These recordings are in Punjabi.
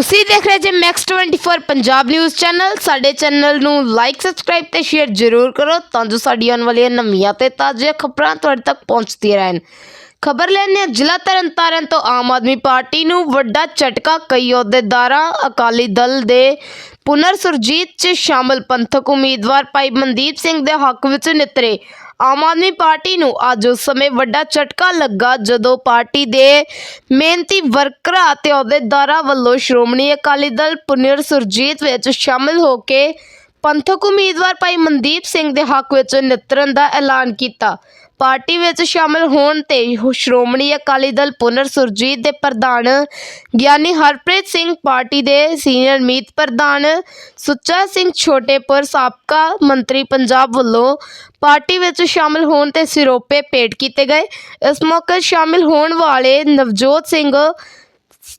ਤੁਸੀਂ ਦੇਖ ਰਹੇ ਜੇ ਮੈਕਸ 24 ਪੰਜਾਬ ਨਿਊਜ਼ ਚੈਨਲ ਸਾਡੇ ਚੈਨਲ ਨੂੰ ਲਾਈਕ ਸਬਸਕ੍ਰਾਈਬ ਤੇ ਸ਼ੇਅਰ ਜ਼ਰੂਰ ਕਰੋ ਤਾਂ ਜੋ ਸਾਡੀਆਂ ਆਉਣ ਵਾਲੀਆਂ ਨਵੀਆਂ ਤੇ ਤਾਜ਼ੀਆਂ ਖਬਰਾਂ ਤੁਹਾਡੇ ਤੱਕ ਪਹੁੰਚਦੀਆਂ ਰਹਿਣ। ਖਬਰ ਲੈਣੇ ਜ਼ਿਲ੍ਹਾ ਤਰਨਤਾਰਨ ਤੋਂ ਆਮ ਆਦਮੀ ਪਾਰਟੀ ਨੂੰ ਵੱਡਾ ਝਟਕਾ, ਕਈ ਅਹੁਦੇਦਾਰਾਂ, ਅਕਾਲੀ ਦਲ ਦੇ ਪੁਨਰ ਸੁਰਜੀਤ 'ਚ ਸ਼ਾਮਲ ਪੰਥਕ ਉਮੀਦਵਾਰ ਭਾਈ ਮਨਦੀਪ ਸਿੰਘ ਦੇ ਹੱਕ ਵਿੱਚ ਨਿਤਰੇ। ਆਮ ਆਦਮੀ ਪਾਰਟੀ ਨੂੰ ਅੱਜ ਉਸ ਸਮੇਂ ਵੱਡਾ ਝਟਕਾ ਲੱਗਾ ਜਦੋਂ ਪਾਰਟੀ ਦੇ ਮਿਹਨਤੀ ਵਰਕਰਾਂ ਅਤੇ ਅਹੁਦੇਦਾਰਾਂ ਵੱਲੋਂ ਸ਼੍ਰੋਮਣੀ ਅਕਾਲੀ ਦਲ ਪੁਨਰ ਸੁਰਜੀਤ ਵਿੱਚ ਸ਼ਾਮਲ ਹੋ ਕੇ ਪੰਥਕ ਉਮੀਦਵਾਰ ਭਾਈ ਮਨਦੀਪ ਸਿੰਘ ਦੇ ਹੱਕ ਵਿੱਚ ਨਿਤਰਨ ਦਾ ਐਲਾਨ ਕੀਤਾ। ਪਾਰਟੀ ਵਿੱਚ ਸ਼ਾਮਲ ਹੋਣ ਤੇ ਸ਼੍ਰੋਮਣੀ ਅਕਾਲੀ ਦਲ ਪੁਨਰ ਸੁਰਜੀਤ ਦੇ ਪ੍ਰਧਾਨ ਗਿਆਨੀ ਹਰਪ੍ਰੀਤ ਸਿੰਘ ਪਾਰਟੀ ਦੇ ਸੀਨੀਅਰ ਮੀਤ ਪ੍ਰਧਾਨ ਸੁੱਚਾ ਸਿੰਘ ਛੋਟੇਪੁਰ ਸਾਬਕਾ ਮੰਤਰੀ ਪੰਜਾਬ ਵੱਲੋਂ ਪਾਰਟੀ ਵਿੱਚ ਸ਼ਾਮਲ ਹੋਣ ਤੇ ਸਿਰੋਪੇ ਭੇਟ ਕੀਤੇ ਗਏ। ਇਸ ਮੌਕੇ ਸ਼ਾਮਲ ਹੋਣ ਵਾਲੇ Navjot Singh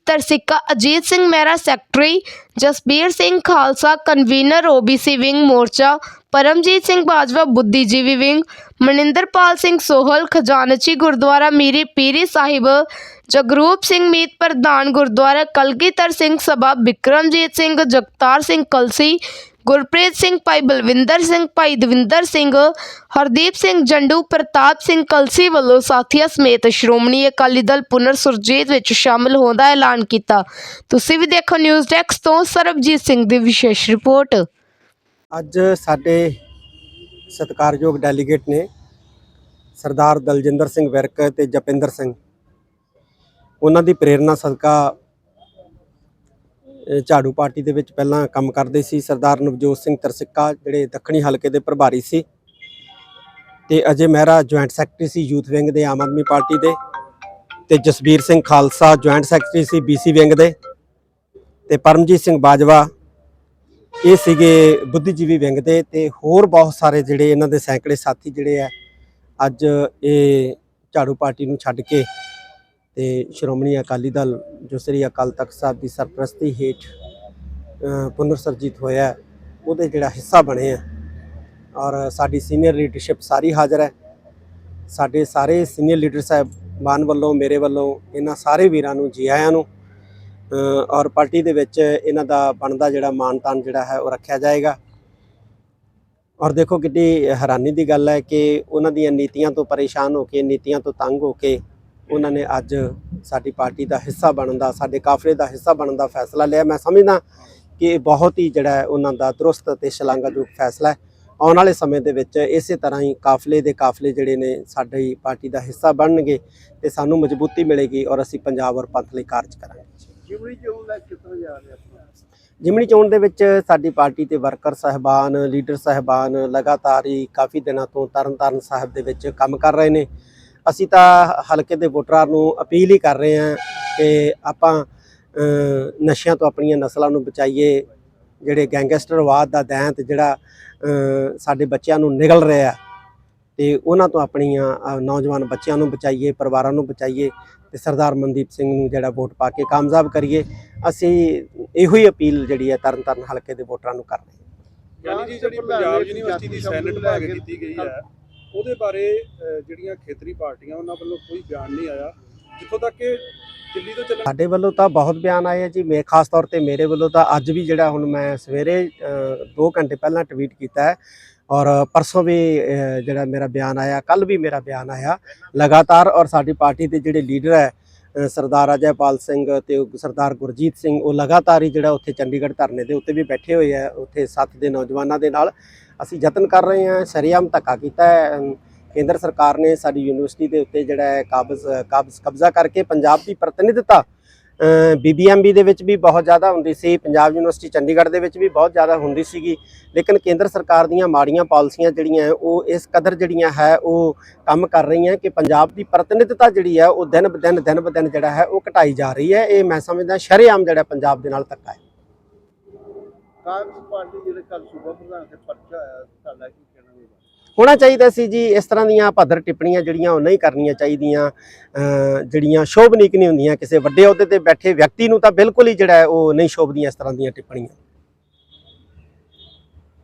Tarsikka, Ajit Singh Mehra secretary, Jasbir Singh Khalsa, convener OBC wing ਮੋਰਚਾ ਪਰਮਜੀਤ ਸਿੰਘ ਬਾਜਵਾ, ਬੁੱਧੀਜੀਵੀ ਵਿੰਗ, ਮਨਿੰਦਰਪਾਲ ਸਿੰਘ ਸੋਹਲ, ਖਜ਼ਾਨਚੀ ਗੁਰਦੁਆਰਾ ਮੀਰੀ, ਪੀਰੀ ਸਾਹਿਬ, ਜਗਰੂਪ ਸਿੰਘ ਮੀਤ ਪ੍ਰਧਾਨ ਗੁਰਦੁਆਰਾ, ਕਲਗੀਧਰ ਸਿੰਘ ਸਭਾ, ਬਿਕਰਮਜੀਤ ਸਿੰਘ, ਜਗਤਾਰ ਸਿੰਘ ਕਲਸੀ, ਗੁਰਪ੍ਰੀਤ ਸਿੰਘ ਭਾਈ ਬਲਵਿੰਦਰ ਸਿੰਘ, ਭਾਈ ਦਵਿੰਦਰ ਸਿੰਘ, ਹਰਦੀਪ ਸਿੰਘ ਜੰਡੂ, ਪ੍ਰਤਾਪ ਸਿੰਘ ਕਲਸੀ ਵੱਲੋਂ ਸਾਥੀਆਂ ਸਮੇਤ ਸ਼੍ਰੋਮਣੀ ਅਕਾਲੀ ਦਲ ਪੁਨਰ ਸੁਰਜੀਤ ਵਿੱਚ ਸ਼ਾਮਲ ਹੋਣ ਦਾ ਐਲਾਨ ਕੀਤਾ। ਤੁਸੀਂ ਵੀ ਦੇਖੋ ਨਿਊਜ਼ ਡੈਸਕ ਤੋਂ ਸਰਬਜੀਤ ਸਿੰਘ ਦੀ ਵਿਸ਼ੇਸ਼ ਰਿਪੋਰਟ। ਅੱਜ ਸਾਡੇ ਸਤਿਕਾਰਯੋਗ ਡੈਲੀਗੇਟ ਨੇ ਸਰਦਾਰ ਦਲਜਿੰਦਰ ਸਿੰਘ ਵਿਰਕ ਤੇ ਜਪਿੰਦਰ ਸਿੰਘ। ਉਹਨਾਂ ਦੀ ਪ੍ਰੇਰਣਾ ਸਦਕਾ ਝਾੜੂ ਪਾਰਟੀ ਦੇ ਵਿੱਚ ਪਹਿਲਾਂ ਕੰਮ ਕਰਦੇ ਸੀ ਸਰਦਾਰ ਨਵਜੋਤ ਸਿੰਘ ਤਰਸਿੱਕਾ, ਜਿਹੜੇ ਦੱਖਣੀ ਹਲਕੇ ਦੇ ਪ੍ਰਭਾਰੀ ਸੀ। ਤੇ ਅਜੇ ਮਹਿਰਾ ਜੁਆਇੰਟ ਸੈਕਟਰੀ ਸੀ ਯੂਥ ਵਿੰਗ ਦੇ, ਆਮ ਆਦਮੀ ਪਾਰਟੀ ਦੇ। ਤੇ ਜਸਬੀਰ ਸਿੰਘ ਖਾਲਸਾ ਜੁਆਇੰਟ ਸੈਕਟਰੀ ਸੀ ਬੀਸੀ ਵਿੰਗ ਦੇ। ਤੇ ਪਰਮਜੀਤ ਸਿੰਘ ਬਾਜਵਾ ਇਹ ਸੀਗੇ ਬੁੱਧੀਜੀਵੀ ਵਿੰਗ ਦੇ ਤੇ ਹੋਰ ਬਹੁਤ ਸਾਰੇ ਜਿਹੜੇ ਇਹਨਾਂ ਦੇ ਸੈਂਕੜੇ ਸਾਥੀ ਜਿਹੜੇ ਆ ਅੱਜ ਇਹ ਝਾੜੂ ਪਾਰਟੀ ਨੂੰ ਛੱਡ ਕੇ ਤੇ ਸ਼੍ਰੋਮਣੀ ਅਕਾਲੀ ਦਲ ਜੋ ਸ੍ਰੀ ਅਕਾਲ ਤਖਤ ਸਾਹਿਬ ਦੀ ਸਰਪ੍ਰਸਤੀ ਹੇਠ ਅ, ਪੁਨਰ ਸਰਜੀਤ ਹੋਇਆ ਉਹਦੇ ਜਿਹੜਾ ਹਿੱਸਾ ਬਣੇ ਆ। ਔਰ ਸਾਡੀ ਸੀਨੀਅਰ ਲੀਡਰਸ਼ਿਪ ਸਾਰੀ ਹਾਜ਼ਰ ਹੈ। ਸਾਡੇ ਸਾਰੇ ਸੀਨੀਅਰ ਲੀਡਰ ਸਾਹਿਬਾਨ ਵੱਲੋਂ ਮੇਰੇ ਵੱਲੋਂ ਇਹਨਾਂ ਸਾਰੇ ਵੀਰਾਂ ਨੂੰ ਜੀ ਆਇਆਂ ਨੂੰ ਔਰ ਪਾਰਟੀ ਦੇ ਵਿੱਚ ਇਹਨਾਂ ਦਾ ਬਣਦਾ ਜਿਹੜਾ ਮਾਣ ਤਾਣ ਜਿਹੜਾ ਹੈ ਉਹ ਰੱਖਿਆ ਜਾਏਗਾ। ਔਰ ਦੇਖੋ ਕਿੰਨੀ ਹੈਰਾਨੀ ਦੀ ਗੱਲ ਹੈ ਕਿ ਉਹਨਾਂ ਦੀਆਂ ਨੀਤੀਆਂ ਤੋਂ ਪਰੇਸ਼ਾਨ ਹੋ ਕੇ, ਨੀਤੀਆਂ ਤੋਂ ਤੰਗ ਹੋ ਕੇ ਉਹਨਾਂ ਨੇ ਅੱਜ ਸਾਡੀ ਪਾਰਟੀ ਦਾ ਹਿੱਸਾ ਬਣਨ ਦਾ, ਸਾਡੇ ਕਾਫਲੇ ਦਾ ਹਿੱਸਾ ਬਣਨ ਦਾ ਫੈਸਲਾ ਲਿਆ। ਮੈਂ ਸਮਝਦਾ ਕਿ ਇਹ ਬਹੁਤ ਹੀ ਜਿਹੜਾ ਉਹਨਾਂ ਦਾ ਦਰੁਸਤ ਅਤੇ ਸ਼ਲਾਘਾਯੋਗ ਫੈਸਲਾ ਹੈ। ਆਉਣ ਵਾਲੇ ਸਮੇਂ ਦੇ ਵਿੱਚ ਇਸੇ ਤਰ੍ਹਾਂ ਹੀ ਕਾਫਲੇ ਦੇ ਕਾਫਲੇ ਜਿਹੜੇ ਨੇ ਸਾਡੀ ਪਾਰਟੀ ਦਾ ਹਿੱਸਾ ਬਣਨਗੇ ਤੇ ਸਾਨੂੰ ਮਜ਼ਬੂਤੀ ਮਿਲੇਗੀ ਔਰ ਅਸੀਂ ਪੰਜਾਬ ਔਰ ਪੰਥ ਲਈ ਕਾਰਜ ਕਰਾਂਗੇ। ਜਿਮਣੀ ਚੋਣ ਦਾ ਕਿੱਥੋਂ ਜਾ ਰਿਹਾ ਆਪਣਾ ਜਿਮਣੀ ਚੋਣ ਦੇ ਵਿੱਚ ਸਾਡੀ ਪਾਰਟੀ ਦੇ ਵਰਕਰ ਸਹਿਬਾਨ, ਲੀਡਰ ਸਹਿਬਾਨ ਲਗਾਤਾਰ ਹੀ ਕਾਫੀ ਦਿਨਾਂ ਤੋਂ ਤਰਨਤਾਰਨ ਸਾਹਿਬ ਦੇ ਵਿੱਚ ਕੰਮ ਕਰ ਰਹੇ ਨੇ। ਅਸੀਂ ਤਾਂ ਹਲਕੇ ਦੇ ਵੋਟਰਾਂ ਨੂੰ ਅਪੀਲ ਹੀ ਕਰ ਰਹੇ ਹਾਂ ਕਿ ਆਪਾਂ ਨਸ਼ਿਆਂ ਤੋਂ ਆਪਣੀਆਂ ਨਸਲਾਂ ਨੂੰ ਬਚਾਈਏ। ਜਿਹੜੇ ਗੈਂਗਸਟਰਵਾਦ ਦਾ ਦੈਂਤ ਜਿਹੜਾ ਸਾਡੇ ਬੱਚਿਆਂ ਨੂੰ ਨਿਗਲ ਰਿਹਾ ਤੇ ਉਹਨਾਂ ਤੋਂ ਆਪਣੀਆਂ ਨੌਜਵਾਨ ਬੱਚਿਆਂ ਨੂੰ ਬਚਾਈਏ, ਪਰਿਵਾਰਾਂ ਨੂੰ ਬਚਾਈਏ। ਤੇ ਸਰਦਾਰ ਮਨਦੀਪ ਸਿੰਘ ਨੂੰ ਜਿਹੜਾ ਵੋਟ ਪਾ ਕੇ ਕਾਮਯਾਬ ਕਰੀਏ। ਅਸੀਂ ਇਹੋ ਹੀ ਅਪੀਲ ਜਿਹੜੀ ਹੈ ਤਰਨਤਾਰਨ ਹਲਕੇ ਦੇ ਵੋਟਰਾਂ ਨੂੰ ਕਰ ਰਹੇ ਹਾਂ। ਯਾਨੀ ਜੀ ਜਿਹੜੀ ਪੰਜਾਬ ਯੂਨੀਵਰਸਿਟੀ ਦੀ ਸੈਨੇਟ ਭਾਗ ਕੀਤੀ ਗਈ ਹੈ ਉਹਦੇ ਬਾਰੇ ਜਿਹੜੀਆਂ ਖੇਤਰੀ ਪਾਰਟੀਆਂ ਉਹਨਾਂ ਵੱਲੋਂ ਕੋਈ ਬਿਆਨ ਨਹੀਂ ਆਇਆ। ਜਿੱਥੋਂ ਤੱਕ ਕਿ ਦਿੱਲੀ ਤੋਂ ਚੱਲਣ ਸਾਡੇ ਵੱਲੋਂ ਤਾਂ ਬਹੁਤ ਬਿਆਨ ਆਏ ਆ ਜੀ। ਮੇ ਖਾਸ ਤੌਰ ਤੇ ਮੇਰੇ ਵੱਲੋਂ ਤਾਂ ਅੱਜ ਵੀ ਜਿਹੜਾ ਹੁਣ ਮੈਂ ਸਵੇਰੇ 2 ਘੰਟੇ ਪਹਿਲਾਂ ਟਵੀਟ ਕੀਤਾ ਹੈ ਔਰ ਪਰਸੋਂ ਵੀ ਜਿਹੜਾ ਮੇਰਾ ਬਿਆਨ ਆਇਆ ਕੱਲ ਵੀ ਮੇਰਾ ਬਿਆਨ ਆਇਆ। ਲਗਾਤਾਰ ਔਰ ਸਾਡੀ ਪਾਰਟੀ ਦੇ ਜਿਹੜੇ ਲੀਡਰ ਹੈ ਸਰਦਾਰ ਅਜੈਪਾਲ ਸਿੰਘ ਤੇ ਸਰਦਾਰ ਗੁਰਜੀਤ ਸਿੰਘ, ਉਹ ਲਗਾਤਾਰ ਹੀ ਜਿਹੜਾ ਉੱਥੇ ਚੰਡੀਗੜ੍ਹ ਧਰਨੇ ਦੇ ਉੱਤੇ ਵੀ ਬੈਠੇ ਹੋਏ ਆ ਉੱਥੇ ਸੱਤ ਦੇ ਨੌਜਵਾਨਾਂ ਦੇ ਨਾਲ। ਅਸੀਂ ਯਤਨ ਕਰ ਰਹੇ ਹਾਂ, ਸ਼ਰੇਆਮ ਧੱਕਾ ਕੀਤਾ ਹੈ। ਕੇਂਦਰ ਸਰਕਾਰ ਨੇ ਸਾਡੀ ਯੂਨੀਵਰਸਿਟੀ ਦੇ ਉੱਤੇ ਜਿਹੜਾ ਹੈ, ਕਾਬਜ਼ ਕਾਬਜ਼ ਕਬਜ਼ਾ ਕਰਕੇ ਪੰਜਾਬ ਦੀ ਪ੍ਰਤੀਨਿਧਤਾ ਬੀਬੀਐਮਬੀ ਦੇ ਵਿੱਚ ਵੀ ਬਹੁਤ ਜ਼ਿਆਦਾ ਹੁੰਦੀ ਸੀ, ਪੰਜਾਬ ਯੂਨੀਵਰਸਿਟੀ ਚੰਡੀਗੜ੍ਹ ਦੇ ਵਿੱਚ ਵੀ ਬਹੁਤ ਜ਼ਿਆਦਾ ਹੁੰਦੀ ਸੀਗੀ, ਲੇਕਿਨ ਕੇਂਦਰ ਸਰਕਾਰ ਦੀਆਂ ਮਾੜੀਆਂ ਪਾਲਿਸੀਆਂ ਜਿਹੜੀਆਂ ਉਹ ਇਸ ਕਦਰ ਜਿਹੜੀਆਂ ਹੈ, ਉਹ ਕੰਮ ਕਰ ਰਹੀਆਂ ਕਿ ਪੰਜਾਬ ਦੀ ਪ੍ਰਤੀਨਿਧਤਾ ਜਿਹੜੀ ਹੈ, ਉਹ ਦਿਨ ਬ ਦਿਨ ਦਿਨ ਬ ਦਿਨ ਜਿਹੜਾ ਹੈ, ਉਹ ਘਟਾਈ ਜਾ ਰਹੀ ਹੈ। ਇਹ ਮੈਂ ਸਮਝਦਾ ਸ਼ਰੇਆਮ ਜਿਹੜਾ ਪੰਜਾਬ ਦੇ ਨਾਲ ਧੱਕਾ ਹੈ ਕਾਂਗਰਸ ਪਾਰਟੀ ਜਿਹੜੇ ਕੱਲ ਸੂਬਾ ਪ੍ਰਧਾਨ ਤੇ ਪਰਚਾ ਆਇਆ ਤੁਹਾਡਾ ਕੀ ਹੋਣਾ ਚਾਹੀਦਾ ਸੀ ਜੀ, ਇਸ ਤਰ੍ਹਾਂ ਦੀਆਂ ਭੱਦਰ ਟਿੱਪਣੀਆਂ ਜਿਹੜੀਆਂ ਉਹ ਨਹੀਂ ਕਰਨੀਆਂ ਚਾਹੀਦੀਆਂ ਜਿਹੜੀਆਂ ਸ਼ੋਭਨੀਕ ਨਹੀਂ ਹੁੰਦੀਆਂ ਕਿਸੇ ਵੱਡੇ ਅਹੁਦੇ ਤੇ ਬੈਠੇ ਵਿਅਕਤੀ ਨੂੰ ਤਾਂ ਬਿਲਕੁਲ ਹੀ ਜਿਹੜਾ ਉਹ ਨਹੀਂ ਸ਼ੋਭਦੀਆਂ ਇਸ ਤਰ੍ਹਾਂ ਦੀਆਂ ਟਿੱਪਣੀਆਂ।